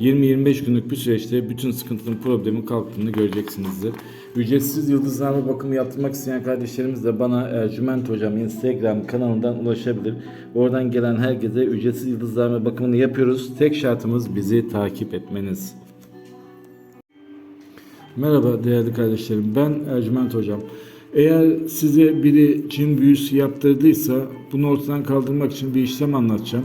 20-25 günlük bir süreçte bütün sıkıntının problemin kalktığını göreceksinizdir. Ücretsiz yıldızlama bakımı yaptırmak isteyen kardeşlerimiz de bana Ercüment Hocam Instagram kanalından ulaşabilir. Oradan gelen herkese ücretsiz yıldızlama bakımını yapıyoruz. Tek şartımız bizi takip etmeniz. Merhaba değerli kardeşlerim. Ben Ercüment Hocam. Eğer size biri cin büyüsü yaptırdıysa bunu ortadan kaldırmak için bir işlem anlatacağım.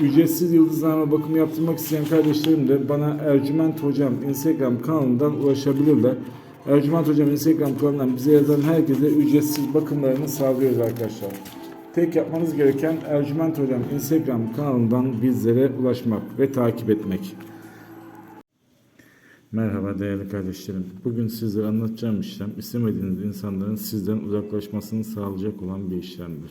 ücretsiz yıldızlama bakımı yaptırmak isteyen kardeşlerim de bana Ercüment Hocam Instagram kanalından ulaşabilirler. Ercüment Hocam Instagram kanalından bize yazan herkese ücretsiz bakımlarını sağlıyoruz arkadaşlar. Tek yapmanız gereken Ercüment Hocam Instagram kanalından bizlere ulaşmak ve takip etmek. Merhaba değerli kardeşlerim. Bugün sizlere anlatacağım işlem istemediğiniz insanların sizden uzaklaşmasını sağlayacak olan bir işlemdir.